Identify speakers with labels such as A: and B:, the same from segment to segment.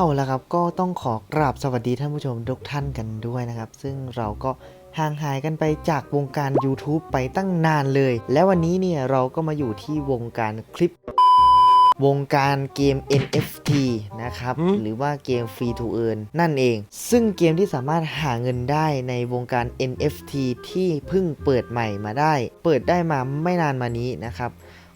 A: เอาละครับก็ต้องขอกราบสวัสดีท่านผู้ชมทุกท่านกันด้วยนะครับ ซึ่งเราก็ห่างหายกันไปจากวงการ YouTube ไปตั้งนานเลย และวันนี้เนี่ยเราก็มาอยู่ที่วงการคลิป วงการเกม NFT นะครับ
B: หืม
A: หรือว่าเกม Free to Earn นั่นเอง ซึ่งเกมที่สามารถหาเงินได้ในวงการ NFT ที่เพิ่งเปิดใหม่มาได้ เปิดได้มาไม่นานมานี้นะครับ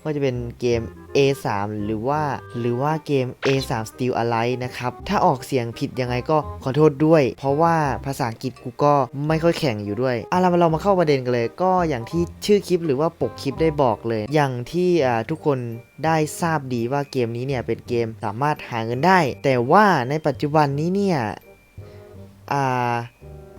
A: ก็จะเป็นเกม A3 หรือว่า หรือว่าเกม A3 Still Alive นะครับ ถ้าออกเสียงผิดยังไงก็ขอโทษด้วย เพราะว่าภาษาอังกฤษกูก็ไม่ค่อยแข็งอยู่ด้วยอะเราเรามาเข้าประเด็นกันเลย ก็อย่างที่ชื่อคลิปหรือว่าปกคลิปได้บอกเลย อย่างที่ทุกคนได้ทราบดีว่าเกมนี้เนี่ยเป็นเกมสามารถหาเงินได้ แต่ว่าในปัจจุบันนี้เนี่ยอ่า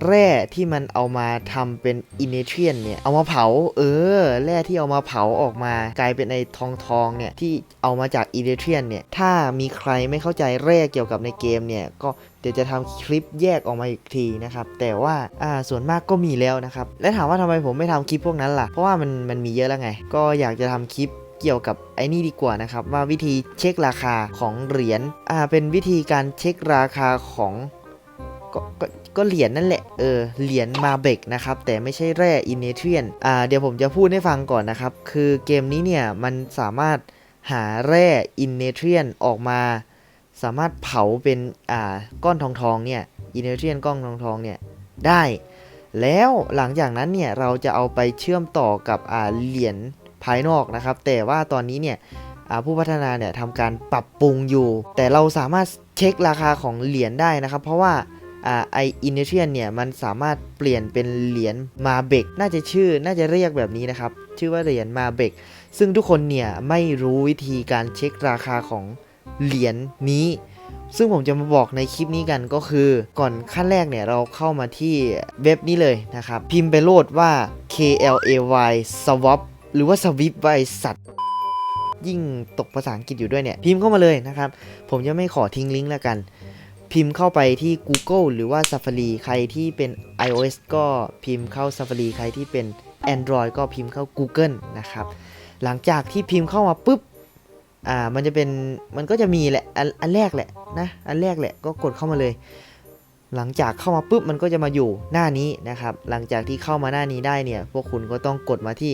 A: แร่ที่มันเอามาทำเป็นอินเนเทียนเนี่ยเอามาเผา เออ แร่ที่เอามาเผาออกมากลายเป็นไอ้ทองทองเนี่ยที่เอามาจากอินเนเทียนเนี่ยถ้ามีใครไม่เข้าใจแร่เกี่ยวกับในเกมเนี่ยก็เดี๋ยวจะทำคลิปแยกออกมาอีกทีนะครับ แต่ว่าอ่าส่วนมากก็มีแล้วนะครับ และถามว่าทำไมผมไม่ทำคลิปพวกนั้นล่ะ เพราะว่ามันมันมีเยอะแล้วไง ก็อยากจะทำคลิปเกี่ยวกับไอ้นี่ดีกว่านะครับว่าวิธีเช็คราคาของเหรียญอ่าเป็นวิธีการเช็คราคาของ ก็เหรียญนั่นแหละ เออ เหรียญมาเบกนะครับ แต่ไม่ใช่แร่อินเนเทียน อ่า เดี๋ยวผมจะพูดให้ฟังก่อนนะครับ คือเกมนี้เนี่ย มันสามารถหาแร่อินเนเทียนออกมา สามารถเผาเป็น อ่า ก้อนทองทองเนี่ย อินเนเทียนก้อนทองทองเนี่ย ได้ แล้วหลังจากนั้นเนี่ย เราจะเอาไปเชื่อมต่อกับ อ่า เหรียญภายนอกนะครับ แต่ว่าตอนนี้เนี่ยอ่าผู้พัฒนาเนี่ยทำการปรับปรุงอยู่ แต่เราสามารถเช็คราคาของเหรียญได้นะครับ เพราะว่า ไออินเนเทียนเนี่ยมันสามารถเปลี่ยนเป็นเหรียญมาเบกน่าจะชื่อน่าจะเรียกแบบนี้นะครับ ชื่อว่าเหรียญมาเบกซึ่งทุกคนเนี่ยไม่รู้วิธีการเช็คราคาของเหรียญนี้ ซึ่งผมจะมาบอกในคลิปนี้กันก็คือ ก่อนขั้นแรกเนี่ยเราเข้ามาที่เว็บนี้เลยนะครับ พิมพ์ไปโหลดว่า KLAY swap หรือว่าสวิปไวสัตว์ยิ่งตกภาษาอังกฤษอยู่ด้วยเนี่ย พิมพ์เข้ามาเลยนะครับ ผมจะไม่ขอทิ้งลิงก์แล้วกัน พิมพ์เข้าไปที่ Google หรือว่า Safari ใครที่เป็น iOS ก็พิมพ์เข้า Safari ใครที่เป็น Android ก็พิมพ์เข้า Google นะครับ หลังจากที่พิมพ์เข้ามาปุ๊บ อ่า มันจะเป็น มันก็จะมีแหละ อันอันแรกแหละนะ อันแรกแหละ ก็กดเข้ามาเลย หลังจากเข้ามาปุ๊บ มันก็จะมาอยู่หน้านี้นะครับ หลังจากที่เข้ามาหน้านี้ได้เนี่ย พวกคุณก็ต้องกดมาที่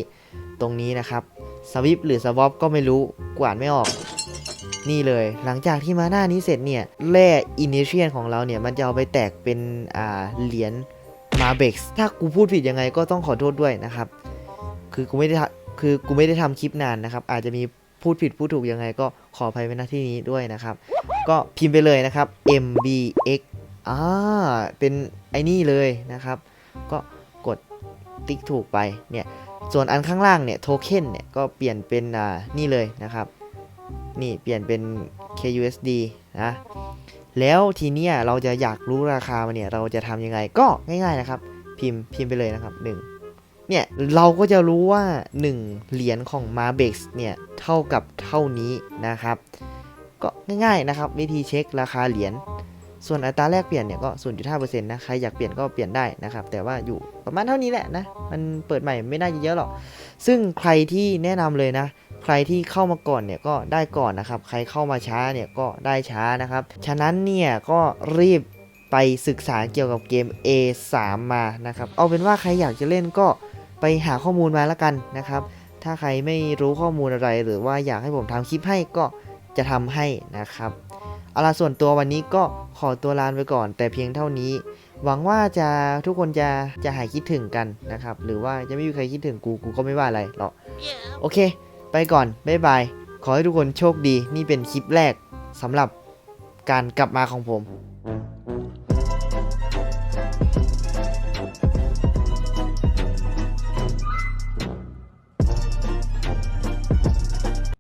A: ตรงนี้นะครับสวิปหรือสวอปก็ไม่รู้ กวาดไม่ออก นี่เลย หลังจากที่มาหน้านี้เสร็จเนี่ยแร่อินเนเชียนของเราเนี่ย มันจะเอาไปแตกเป็นอ่าเหรียญมาเบ็กซ์ถ้ากูพูดผิดยังไงก็ต้องขอโทษด้วยนะครับ คือกูไม่ได้คือกูไม่ได้ทำคลิปนานนะครับ อาจจะมีพูดผิดพูดถูกยังไงก็ขออภัยไว้ณที่นี้ด้วยนะครับ ก็พิมพ์ไปเลยนะครับ mbx อ่าเป็นไอ้นี่เลยนะครับ ก็กดติ๊กถูกไปเนี่ยส่วนอันข้างล่างเนี่ยโทเค็นเนี่ยก็เปลี่ยนเป็นอ่านี่เลยนะครับ นี่เปลี่ยนเป็น KUSD นะ แล้วทีเนี้ยเราจะอยากรู้ราคามันเนี่ยเราจะทำยังไงก็ง่ายๆนะครับ พิมพ์พิมพ์ไปเลยนะครับ 1 เนี่ยเราก็จะรู้ว่า 1 เหรียญของ m a b e x เนี่ยเท่ากับเท่านี้นะครับ ก็ง่ายๆนะครับ วิธีเช็คราคาเหรียญส่วนอัตราแลกเปลี่ยนเนี่ยก็ 0.5%นะ ใครอยากเปลี่ยนก็เปลี่ยนได้นะครับ แต่ว่าอยู่ประมาณเท่านี้แหละนะ มันเปิดใหม่ไม่น่าจะเยอะหรอก ซึ่งใครที่แนะนำเลยนะ ใครที่เข้ามาก่อนเนี่ยก็ได้ก่อนนะครับ ใครเข้ามาช้าเนี่ยก็ได้ช้านะครับ ฉะนั้นเนี่ยก็รีบไปศึกษาเกี่ยวกับเกม A3 มานะครับ เอาเป็นว่าใครอยากจะเล่นก็ไปหาข้อมูลมาแล้วกันนะครับ ถ้าใครไม่รู้ข้อมูลอะไร หรือว่าอยากให้ผมทำคลิปให้ก็จะทำให้นะครับเอาล่ะส่วนตัววันนี้ก็ขอตัวลาไปก่อน แต่เพียงเท่านี้ หวังว่าจะทุกคนจะจะหายคิดถึงกันนะครับ หรือว่าจะไม่มีใครคิดถึงกูกูก็ไม่ว่าอะไรหรอกโอเค ไปก่อน บ๊ายบาย ขอให้ทุกคนโชคดี นี่เป็นคลิปแรกสำหรับการกลับมาของผม